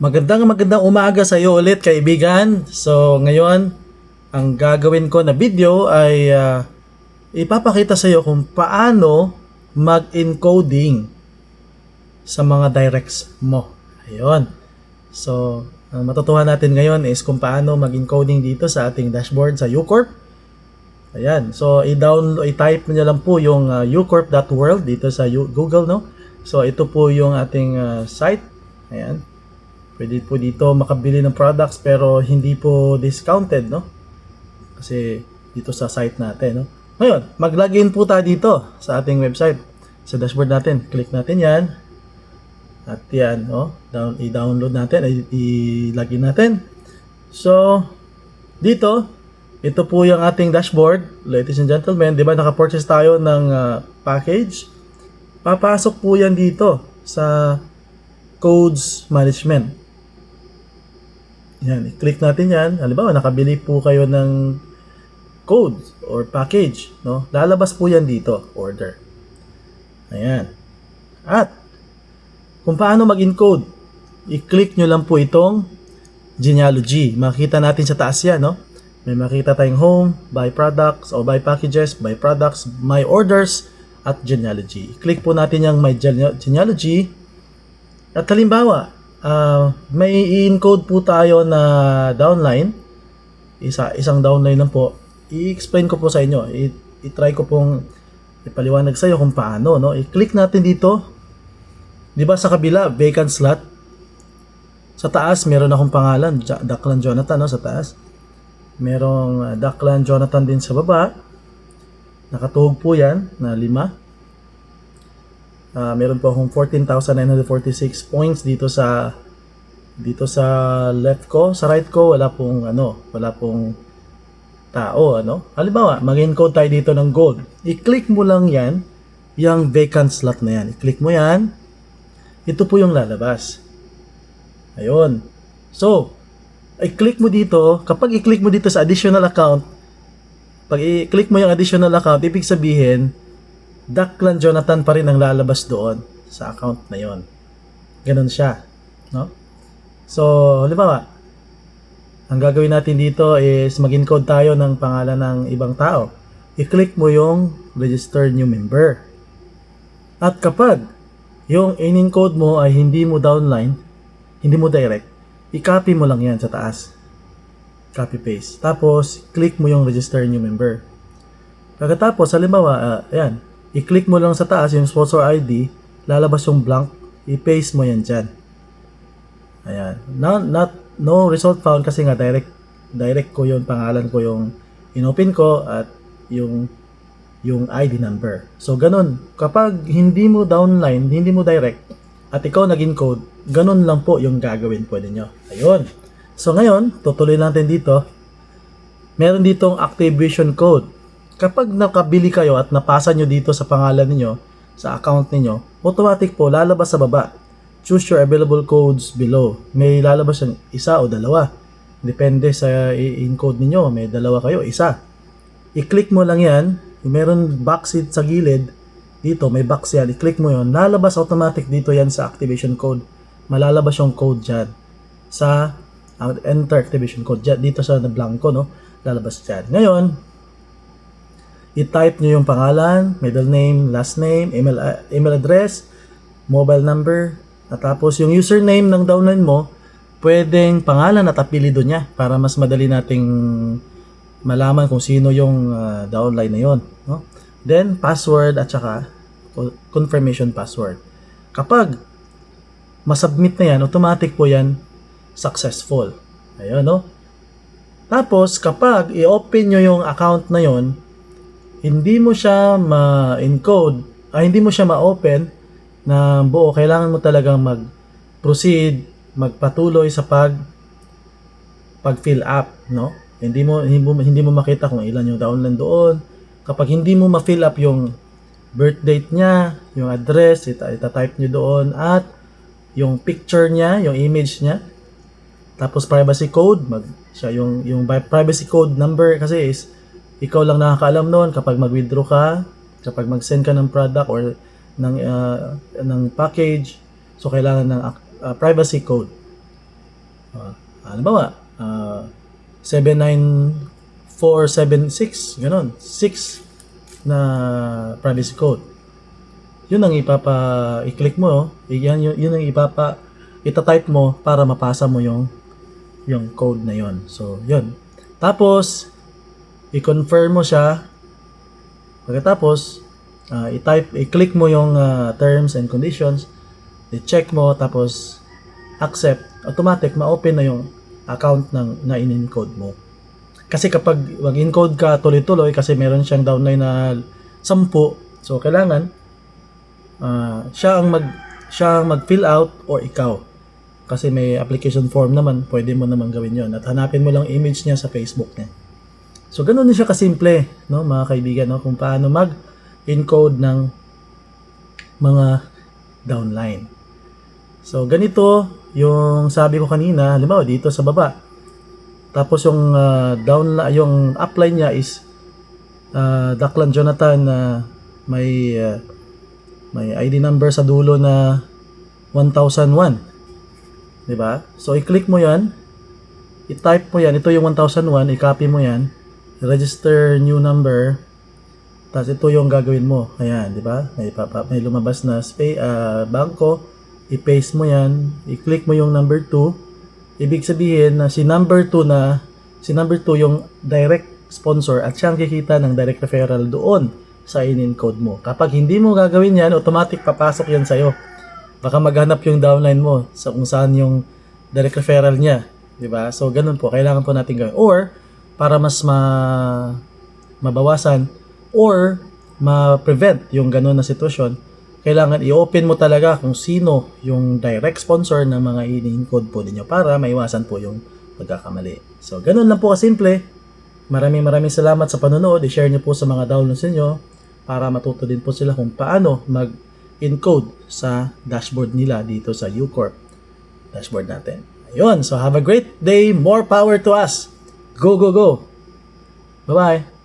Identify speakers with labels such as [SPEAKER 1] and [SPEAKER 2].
[SPEAKER 1] Magandang magandang umaga sa iyo ulit kaibigan. So ngayon, ang gagawin ko na video ay ah, ipapakita sa iyo kung paano mag-encoding sa mga directs mo. Ayun. So, ang matutuhan natin ngayon is kung paano mag-encoding dito sa ating dashboard sa Ucorp. Ayan. So, i-download, i-type niyo lang po yung uh, ucorp.world dito sa U- Google, no? So, ito po yung ating ah, site. Ayan. Pwede po dito makabili ng products pero hindi po discounted, no? Kasi dito sa site natin, no? Ngayon, mag-login po tayo dito sa ating website. Sa dashboard natin, click natin 'yan. At 'yan, no? Down i-download natin, i-login natin. So, dito, ito po yung ating dashboard, ladies and gentlemen. 'Di ba naka-purchase tayo ng ah, package? Papasok po 'yan dito sa codes management. Yan, i-click natin yan. Halimbawa, nakabili po kayo ng code or package, no? Lalabas po yan dito, order. Ayan. At, kung paano mag-encode, i-click nyo lang po itong genealogy. Makita natin sa taas yan, no? May makita tayong home, by products, o by packages, by products, my orders, at genealogy. I-click po natin yung my gene- genealogy. At halimbawa, ah, may i-encode po tayo na downline. Isa, isang downline lang po. I-explain ko po sa inyo. I- I-try ko pong ipaliwanag sa iyo kung paano. No? I-click natin dito. Di ba sa kabila, vacant slot. Sa taas, meron akong pangalan. Daklan Jonathan no? sa taas. Merong ah, Daklan Jonathan din sa baba. Nakatuhog po yan na lima. Ah, meron po akong 14,946 points dito sa dito sa left ko, sa right ko wala pong ano, wala pong tao ano. Halimbawa, mag-encode tayo dito ng gold. I-click mo lang 'yan, yung vacant slot na 'yan. I-click mo 'yan. Ito po yung lalabas. Ayun. So, i-click mo dito, kapag i-click mo dito sa additional account, pag i-click mo yung additional account, ibig sabihin, Daklan Jonathan pa rin ang lalabas doon sa account na yon. Ganon siya. No? So, halimbawa, ang gagawin natin dito is mag-encode tayo ng pangalan ng ibang tao. I-click mo yung register new member. At kapag yung in-encode mo ay hindi mo downline, hindi mo direct, i-copy mo lang yan sa taas. Copy paste. Tapos, click mo yung register new member. Pagkatapos, halimbawa, ah, ayan, i-click mo lang sa taas yung sponsor ID, lalabas yung blank, i-paste mo yan dyan. Ayan. Not, not, no result found kasi nga direct, direct ko yung pangalan ko yung inopen ko at yung yung ID number. So, ganun. Kapag hindi mo downline, hindi mo direct, at ikaw naging code, ganun lang po yung gagawin pwede nyo. Ayun. So, ngayon, tutuloy natin dito. Meron ditong activation code. Kapag nakabili kayo at napasa nyo dito sa pangalan niyo sa account ninyo, automatic po lalabas sa baba. Choose your available codes below. May lalabas yung isa o dalawa. Depende sa i-encode ninyo. May dalawa kayo, isa. I-click mo lang yan. Meron it sa gilid. Dito, may box yan. I-click mo yon Lalabas automatic dito yan sa activation code. Malalabas yung code dyan. Sa uh, enter activation code dyan. Dito sa blanco, no? Lalabas dyan. Ngayon, i-type nyo yung pangalan, middle name, last name, email, uh, email address, mobile number, at tapos yung username ng downline mo, pwedeng pangalan at apelido niya para mas madali nating malaman kung sino yung uh, downline na yon. No? Then, password at saka co- confirmation password. Kapag masubmit na yan, automatic po yan successful. Ayun, no? Tapos, kapag i-open nyo yung account na yon, hindi mo siya ma-encode, ay hindi mo siya ma-open na buo, kailangan mo talagang mag-proceed, magpatuloy sa pag pag-fill up, no? Hindi mo hindi mo hindi mo makita kung ilan yung download doon. Kapag hindi mo ma-fill up yung birth date niya, yung address, ita ita-type niyo doon at yung picture niya, yung image niya. Tapos privacy code, mag siya yung yung privacy code number kasi is ikaw lang nakakaalam noon kapag mag-withdraw ka, kapag mag-send ka ng product or ng uh, ng package, so kailangan ng uh, privacy code. Uh, halimbawa, uh, 79476, ganun, 6 na privacy code. Yun ang ipapa, i-click mo, oh. yan, yun, yun ang ipapa, itatype mo para mapasa mo yung yung code na yon. So, yun. Tapos, i-confirm mo siya. Pagkatapos, uh, i-type, i-click mo yung uh, terms and conditions, i-check mo, tapos accept, automatic, ma-open na yung account ng na in-encode mo. Kasi kapag mag-encode ka tuloy-tuloy, kasi meron siyang downline na 10, so kailangan uh, siya ang mag siya ang mag-fill out or ikaw. Kasi may application form naman, pwede mo naman gawin yon At hanapin mo lang image niya sa Facebook niya. So, ganun din siya kasimple, no, mga kaibigan, no, kung paano mag-encode ng mga downline. So, ganito yung sabi ko kanina, halimbawa dito sa baba. Tapos yung uh, down yung upline niya is uh, Daklan Jonathan na may uh, may ID number sa dulo na 1001. 'Di ba? So i-click mo 'yan. I-type mo 'yan. Ito yung 1001, i-copy mo 'yan. Register new number. Tapos ito yung gagawin mo. Ayan, 'di ba? May papa, may lumabas na space uh, bangko. I-paste mo 'yan. I-click mo yung number 2. Ibig sabihin na si number 2 na si number 2 yung direct sponsor at siyang kikita ng direct referral doon sa in-encode mo. Kapag hindi mo gagawin yan, automatic papasok yan sa'yo baka maghanap yung downline mo sa kung saan yung direct referral niya, 'di ba? So ganun po, kailangan po natin gawin or para mas ma mabawasan or ma-prevent yung ganun na sitwasyon, kailangan i-open mo talaga kung sino yung direct sponsor ng mga in-encode po ninyo para maiwasan po yung pagkakamali. So, ganun lang po kasimple. Maraming maraming salamat sa panonood. I-share niyo po sa mga downloads niyo para matuto din po sila kung paano mag encode sa dashboard nila dito sa UCorp dashboard natin. Ayun, so have a great day. More power to us. Go, go, go. Bye-bye.